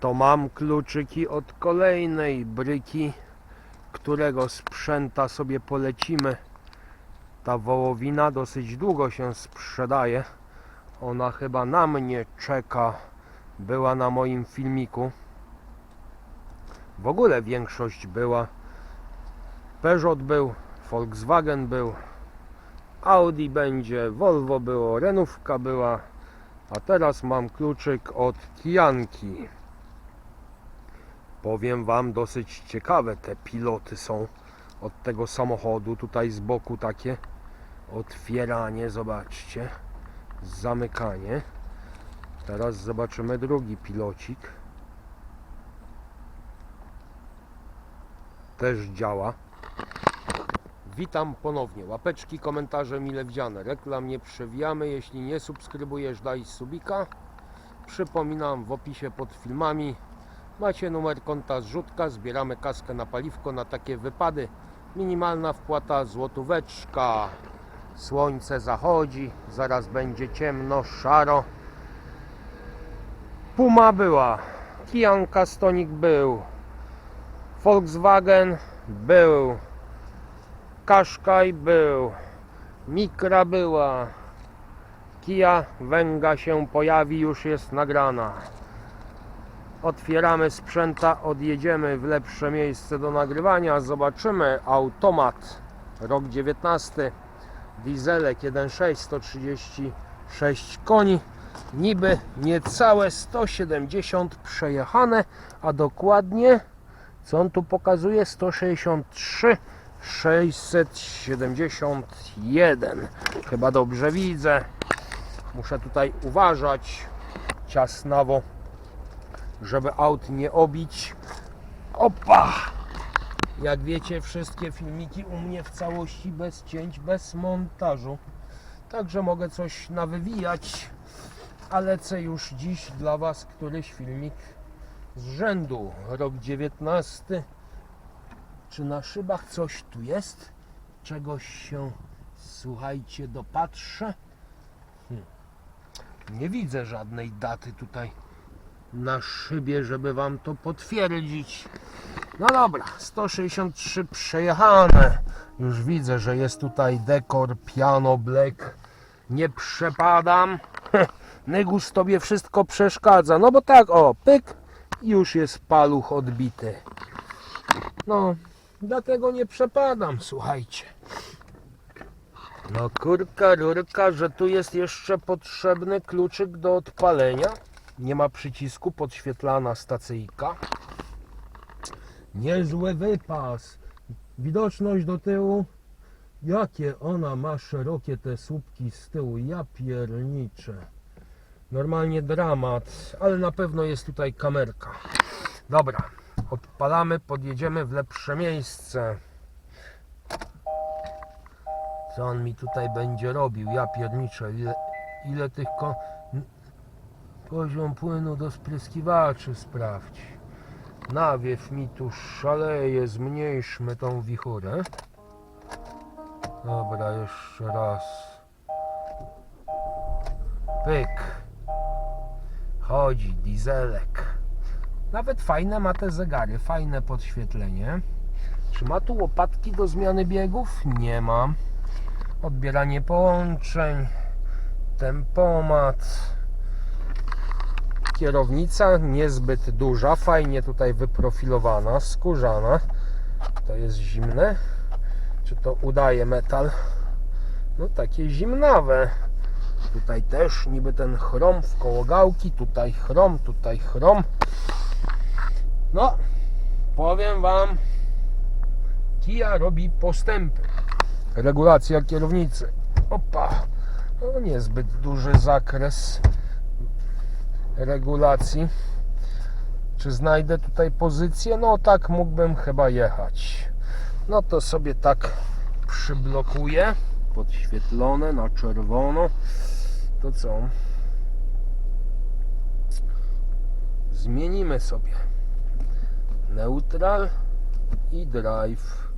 to mam kluczyki od kolejnej bryki, którego sprzęta sobie polecimy. Ta wołowina dosyć długo się sprzedaje. Ona chyba na mnie czeka. Była na moim filmiku. W ogóle większość była. Peugeot był, Volkswagen był, Audi będzie, Volvo było, Renówka była, a teraz mam kluczyk od Kijanki. Powiem Wam, dosyć ciekawe te piloty są od tego samochodu. Tutaj z boku takie otwieranie, zobaczcie, zamykanie. Teraz zobaczymy drugi pilocik. Też działa. Witam ponownie. Łapeczki, komentarze mile widziane. Reklam nie przewijamy. Jeśli nie subskrybujesz, daj subika. Przypominam w opisie pod filmami macie numer konta zrzutka. Zbieramy kaskę na paliwko na takie wypady. Minimalna wpłata złotóweczka. Słońce zachodzi, zaraz będzie ciemno, szaro. Puma była, Kijanka Stonik był, Volkswagen był, Qashqai był, Mikra była, Kia Węga się pojawi, już jest nagrana. Otwieramy sprzęta, odjedziemy w lepsze miejsce do nagrywania, zobaczymy automat, rok 19, dieselek 1.6, 136 koni, niby niecałe 170 przejechane, a dokładnie, co on tu pokazuje, 163 671. Chyba dobrze widzę. Muszę tutaj uważać ciasnawo, żeby aut nie obić. Opa! Jak wiecie, wszystkie filmiki u mnie w całości bez cięć, bez montażu. Także mogę coś nawywijać, ale lecę już dziś dla Was któryś filmik z rzędu. Rok 19. Czy na szybach coś tu jest? Czegoś się, słuchajcie, dopatrzę? Hm. Nie widzę żadnej daty tutaj na szybie, żeby Wam to potwierdzić. No dobra, 163 przejechane. Już widzę, że jest tutaj dekor piano black. Nie przepadam. Negus tobie wszystko przeszkadza. No bo tak, o, pyk już jest paluch odbity. No, dlatego nie przepadam, słuchajcie. No kurka, rurka, że tu jest jeszcze potrzebny kluczyk do odpalenia. Nie ma przycisku, podświetlana stacyjka. Niezły wypas. Widoczność do tyłu. Jakie ona ma szerokie te słupki z tyłu. Ja pierniczę. Normalnie dramat, ale na pewno jest tutaj kamerka. Dobra, odpalamy, podjedziemy w lepsze miejsce. Co on mi tutaj będzie robił? Ja pierniczę. Ile, ile tych ko... Poziom płynu do spryskiwaczy sprawdź. Nawiew mi tu szaleje, zmniejszmy tą wichurę. Dobra, jeszcze raz. Pyk. Chodzi, dieselek. Nawet fajne ma te zegary, fajne podświetlenie. Czy ma tu łopatki do zmiany biegów? Nie ma. Odbieranie połączeń, tempomat. Kierownica niezbyt duża, fajnie tutaj wyprofilowana, skórzana. To jest zimne. Czy to udaje metal? No takie zimnawe. Tutaj też niby ten chrom w koło gałki, tutaj chrom, tutaj chrom. No, powiem Wam, Kia robi postępy. Regulacja kierownicy. Opa, no niezbyt duży zakres regulacji. Czy znajdę tutaj pozycję? No tak mógłbym chyba jechać. No to sobie tak przyblokuję. Podświetlone na czerwono. To co? Zmienimy sobie neutral i drive.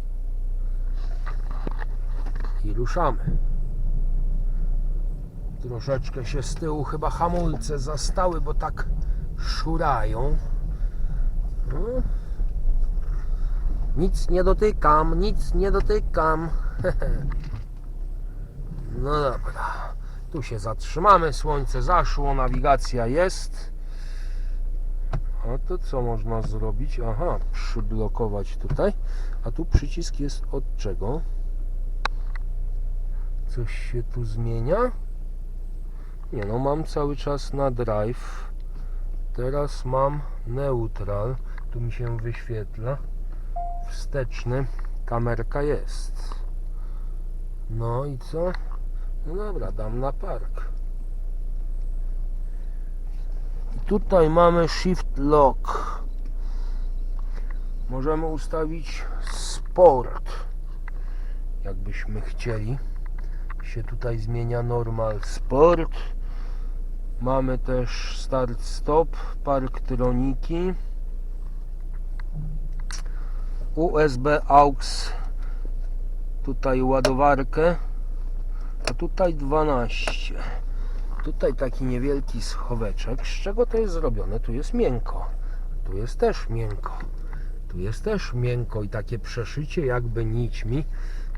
I ruszamy. Troszeczkę się z tyłu chyba hamulce zastały, bo tak szurają. No. Nic nie dotykam, nic nie dotykam. No dobra. Tu się zatrzymamy, słońce zaszło, nawigacja jest. A to co można zrobić? Aha, przyblokować tutaj. A tu przycisk jest od czego? Coś się tu zmienia? Nie no, mam cały czas na drive. Teraz mam neutral. Tu mi się wyświetla. Wsteczny. Kamerka jest. No i co? No dobra, dam na park. Tutaj mamy shift lock. Możemy ustawić sport. Jakbyśmy chcieli. Się tutaj zmienia normal sport. Mamy też start stop, park troniki. USB AUX tutaj ładowarkę. A tutaj 12 tutaj taki niewielki schoweczek. Z czego to jest zrobione? tu jest miękko. Tu jest też miękko. Tu jest też miękko i takie przeszycie jakby nićmi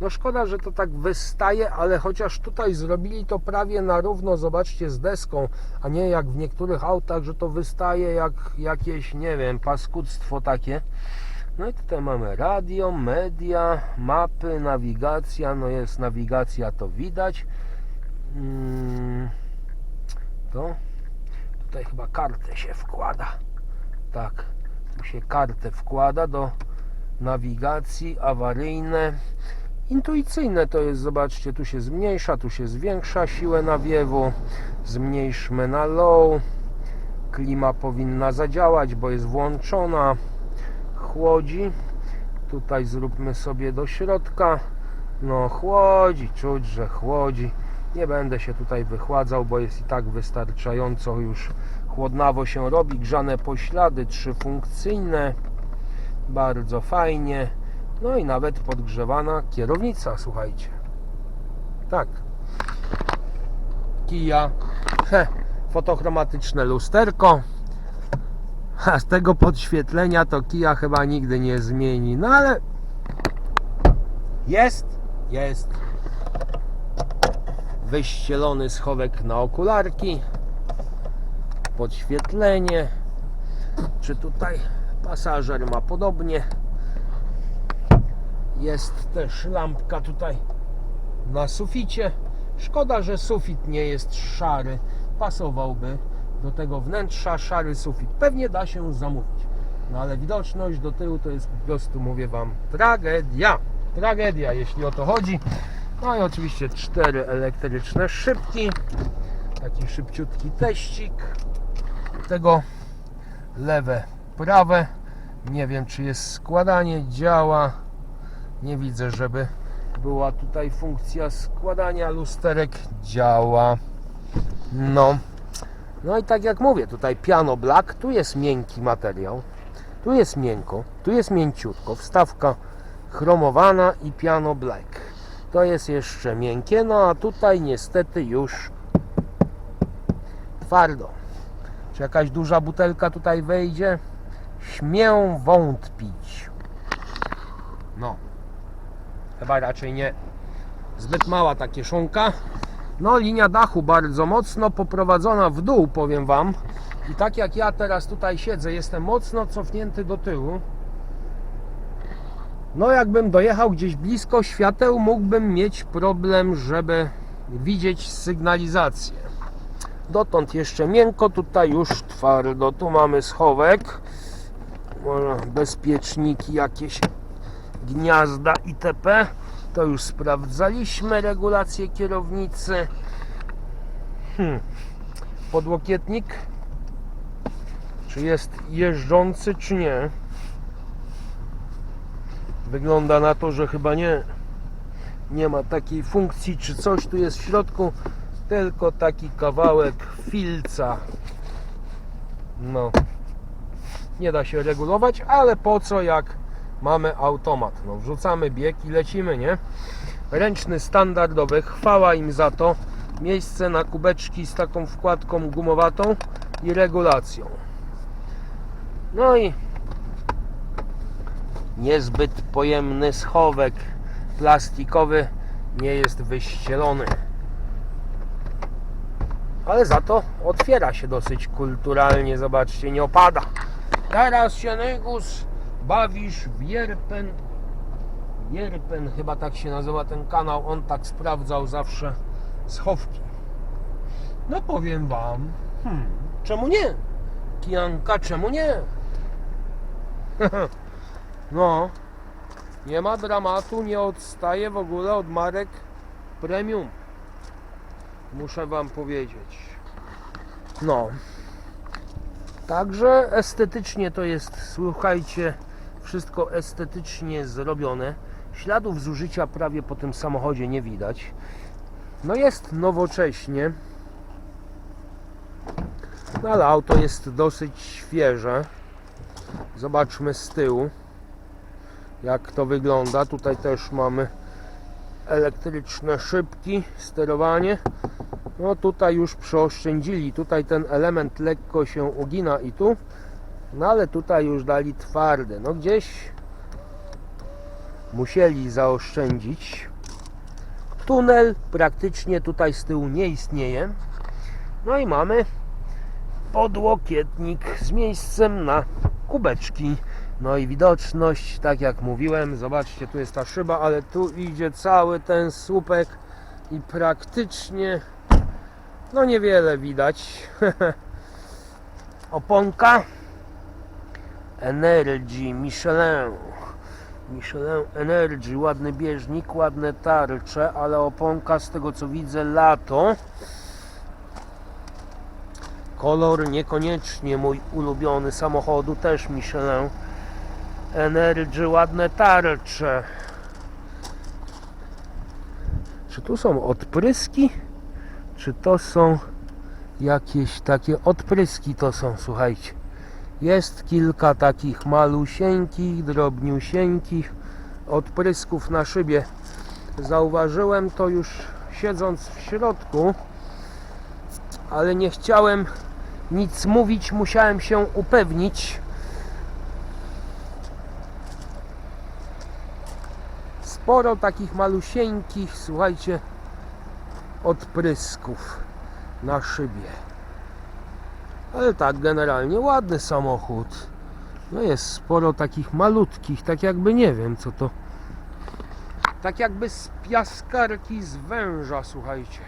no szkoda, że to tak wystaje, ale chociaż tutaj zrobili to prawie na równo, zobaczcie, z deską, a nie jak w niektórych autach, że to wystaje jak jakieś, nie wiem, paskudztwo takie. No i tutaj mamy radio, media, mapy, nawigacja. No jest nawigacja, to widać. Mm, To tutaj chyba kartę się wkłada. Tak, tu się kartę wkłada do nawigacji, awaryjne. Intuicyjne to jest, zobaczcie, tu się zmniejsza, tu się zwiększa siłę nawiewu. Zmniejszmy na low. Klima powinna zadziałać, bo jest włączona chłodzi. Tutaj zróbmy sobie do środka. No chłodzi, czuć, że chłodzi. Nie będę się tutaj wychładzał, bo jest i tak wystarczająco już chłodnawo się robi. Grzane poślady trzyfunkcyjne. Bardzo fajnie. No i nawet podgrzewana kierownica, słuchajcie. Tak. Kia. Heh, fotochromatyczne lusterko. A z tego podświetlenia to Kia chyba nigdy nie zmieni. No ale jest, jest. Wyścielony schowek na okularki. Podświetlenie. Czy tutaj pasażer ma podobnie? Jest też lampka tutaj na suficie. Szkoda, że sufit nie jest szary. Pasowałby do tego wnętrza szary sufit. Pewnie da się zamówić. No ale widoczność do tyłu to jest po prostu, mówię Wam, tragedia. Tragedia, jeśli o to chodzi. No i oczywiście cztery elektryczne szybki. Taki szybciutki teścik. Tego lewe, prawe. Nie wiem, czy jest składanie, działa. Nie widzę, żeby była tutaj funkcja składania lusterek. Działa. No. No i tak jak mówię, tutaj piano black, tu jest miękki materiał, tu jest miękko, tu jest mięciutko, wstawka chromowana i piano black. To jest jeszcze miękkie, no a tutaj niestety już twardo. Czy jakaś duża butelka tutaj wejdzie? Śmiem wątpić. No. Chyba raczej nie. Zbyt mała ta kieszonka. No, linia dachu bardzo mocno poprowadzona w dół, powiem Wam. I tak jak ja teraz tutaj siedzę, jestem mocno cofnięty do tyłu. No, jakbym dojechał gdzieś blisko świateł, mógłbym mieć problem, żeby widzieć sygnalizację. Dotąd jeszcze miękko, tutaj już twardo. Tu mamy schowek, może bezpieczniki, jakieś gniazda itp. To już sprawdzaliśmy regulację kierownicy. Hmm. Podłokietnik. Czy jest jeżdżący, czy nie? Wygląda na to, że chyba nie. Nie ma takiej funkcji, czy coś tu jest w środku. Tylko taki kawałek filca. No. Nie da się regulować, ale po co jak mamy automat. No, wrzucamy bieg i lecimy, nie? Ręczny standardowy, chwała im za to. Miejsce na kubeczki z taką wkładką gumowatą i regulacją. No i niezbyt pojemny schowek plastikowy nie jest wyścielony. Ale za to otwiera się dosyć kulturalnie, zobaczcie, nie opada. Teraz się Nygus bawisz w Jerpen. Jerpen, chyba tak się nazywa ten kanał, on tak sprawdzał zawsze schowki. No powiem wam, hmm, czemu nie? Kijanka, czemu nie? no, nie ma dramatu, nie odstaje w ogóle od marek premium. Muszę wam powiedzieć. No. Także estetycznie to jest, słuchajcie, wszystko estetycznie zrobione. Śladów zużycia prawie po tym samochodzie nie widać. No jest nowocześnie. No ale auto jest dosyć świeże. Zobaczmy z tyłu jak to wygląda. Tutaj też mamy elektryczne szybki, sterowanie. No tutaj już przeoszczędzili. Tutaj ten element lekko się ugina i tu. No ale tutaj już dali twarde. No gdzieś musieli zaoszczędzić. Tunel praktycznie tutaj z tyłu nie istnieje. No i mamy podłokietnik z miejscem na kubeczki. No i widoczność, tak jak mówiłem, zobaczcie, tu jest ta szyba, ale tu idzie cały ten słupek i praktycznie no niewiele widać. Oponka Energy Michelin. Michelin Energy, ładny bieżnik, ładne tarcze, ale oponka z tego co widzę lato. Kolor niekoniecznie mój ulubiony samochodu, też Michelin. Energy, ładne tarcze. Czy tu są odpryski? Czy to są jakieś takie odpryski? To są, słuchajcie. Jest kilka takich malusieńkich, drobniusieńkich odprysków na szybie. Zauważyłem to już siedząc w środku, ale nie chciałem nic mówić, musiałem się upewnić. Sporo takich malusieńkich, słuchajcie, odprysków na szybie. Ale tak, generalnie ładny samochód. No jest sporo takich malutkich, tak jakby nie wiem co to. Tak jakby z piaskarki z węża, słuchajcie,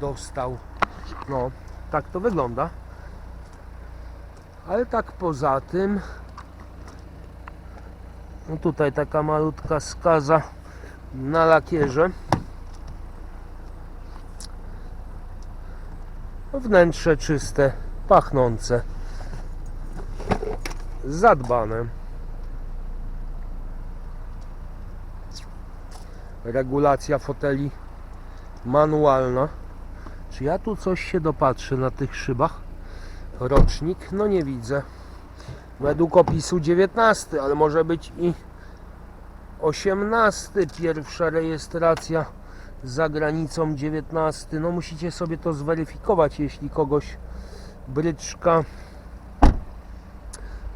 dostał. No, tak to wygląda. Ale tak poza tym, no tutaj taka malutka skaza na lakierze. Wnętrze czyste, pachnące, zadbane. Regulacja foteli manualna. Czy ja tu coś się dopatrzę na tych szybach? Rocznik? No nie widzę. Według opisu 19, ale może być i 18. Pierwsza rejestracja za granicą 19. No musicie sobie to zweryfikować, jeśli kogoś bryczka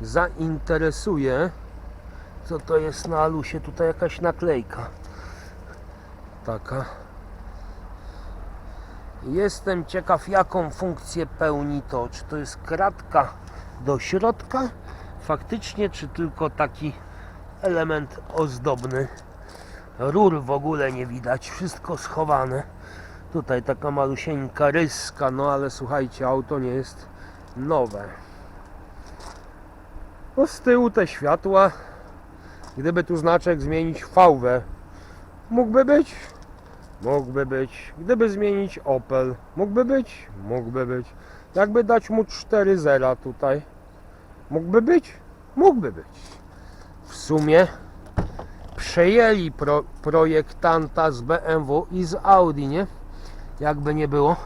zainteresuje. Co to jest na alusie? Tutaj jakaś naklejka. Taka. Jestem ciekaw, jaką funkcję pełni to. Czy to jest kratka do środka? Faktycznie, czy tylko taki element ozdobny? Rur w ogóle nie widać, wszystko schowane. Tutaj taka malusieńka ryska, no ale słuchajcie, auto nie jest nowe. No z tyłu te światła, gdyby tu znaczek zmienić VW, mógłby być? Mógłby być. Gdyby zmienić Opel, mógłby być? Mógłby być. Jakby dać mu 4 zera tutaj, mógłby być? Mógłby być. W sumie przejęli pro, projektanta z BMW i z Audi, nie? Jakby nie było.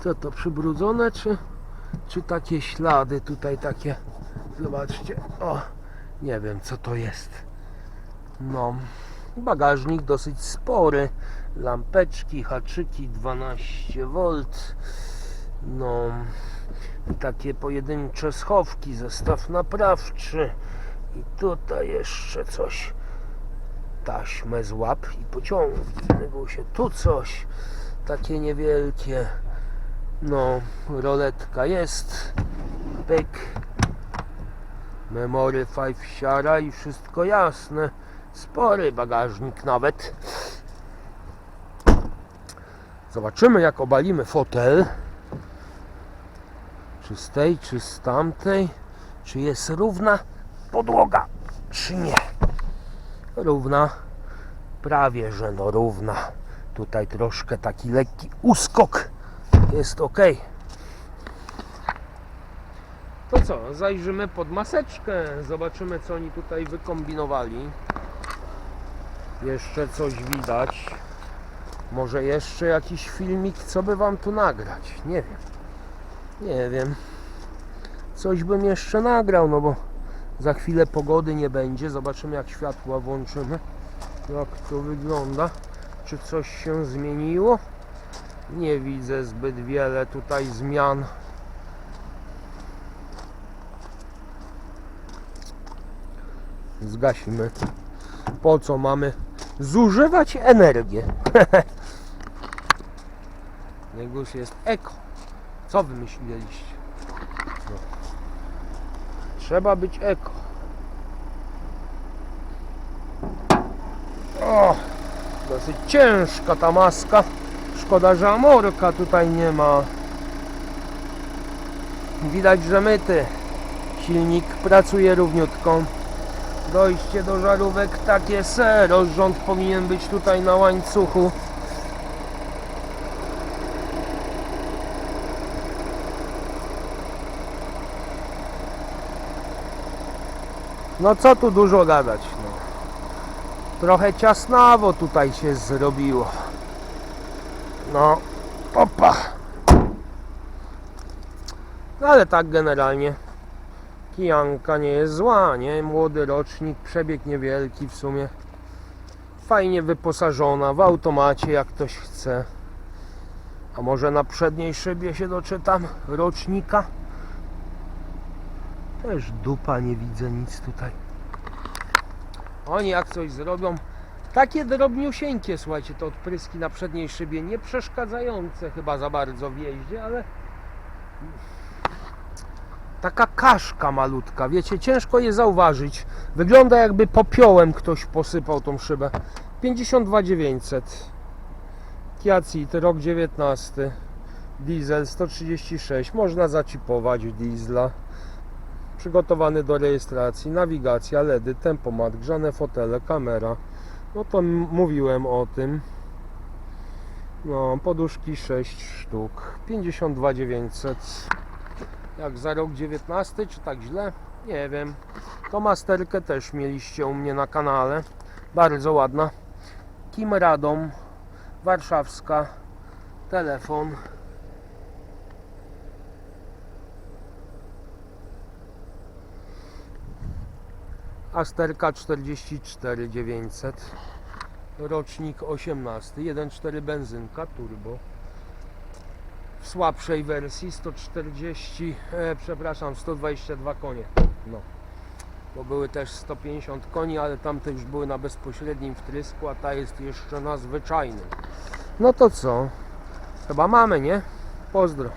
Co to, przybrudzone, czy, czy takie ślady tutaj takie? Zobaczcie, o, nie wiem co to jest. No, bagażnik dosyć spory. Lampeczki, haczyki 12V. No, takie pojedyncze schowki, zestaw naprawczy. I tutaj jeszcze coś. Taśmę złap i pociągnij. Się tu coś. Takie niewielkie. No, roletka jest. Pyk. Memory 5 siara i wszystko jasne. Spory bagażnik nawet. Zobaczymy jak obalimy fotel. Czy z tej, czy z tamtej. Czy jest równa podłoga, czy nie. Równa. Prawie, że no równa. Tutaj troszkę taki lekki uskok. Jest ok. To co, zajrzymy pod maseczkę. Zobaczymy co oni tutaj wykombinowali. Jeszcze coś widać. Może jeszcze jakiś filmik, co by wam tu nagrać? Nie wiem. Nie wiem. Coś bym jeszcze nagrał, no bo za chwilę pogody nie będzie. Zobaczymy jak światła włączymy. Jak to wygląda. Czy coś się zmieniło? Nie widzę zbyt wiele tutaj zmian. Zgasimy. Po co mamy zużywać energię? Negus jest eko. Co wymyśliliście? No. Trzeba być eko. Dosyć ciężka ta maska. Szkoda, że amorka tutaj nie ma. Widać, że myty. Silnik pracuje równiutko. Dojście do żarówek takie se. Rozrząd powinien być tutaj na łańcuchu. No co tu dużo gadać, no. Trochę ciasnawo tutaj się zrobiło. No, opa. No ale tak generalnie. Kijanka nie jest zła, nie? Młody rocznik, przebieg niewielki w sumie. Fajnie wyposażona w automacie, jak ktoś chce. A może na przedniej szybie się doczytam rocznika? Też dupa, nie widzę nic tutaj. Oni jak coś zrobią, takie drobniusieńkie, słuchajcie, to odpryski na przedniej szybie, nie przeszkadzające chyba za bardzo w jeździe, ale taka kaszka malutka, wiecie, ciężko je zauważyć. Wygląda jakby popiołem ktoś posypał tą szybę. 52 900. Kia Ceed, rok 19. Diesel 136. Można zacipować diesla przygotowany do rejestracji, nawigacja, LEDy, tempomat, grzane fotele, kamera. No to mówiłem o tym. No, poduszki 6 sztuk, 52 900. Jak za rok 19, czy tak źle? Nie wiem. To masterkę też mieliście u mnie na kanale. Bardzo ładna. Kim Radom, warszawska. Telefon Asterka 44 900 rocznik 18 1.4 benzynka turbo. W słabszej wersji 140 e, przepraszam 122 konie. No. Bo były też 150 koni ale tamte już były na bezpośrednim wtrysku a ta jest jeszcze na zwyczajnym. No to co? Chyba mamy nie? Pozdro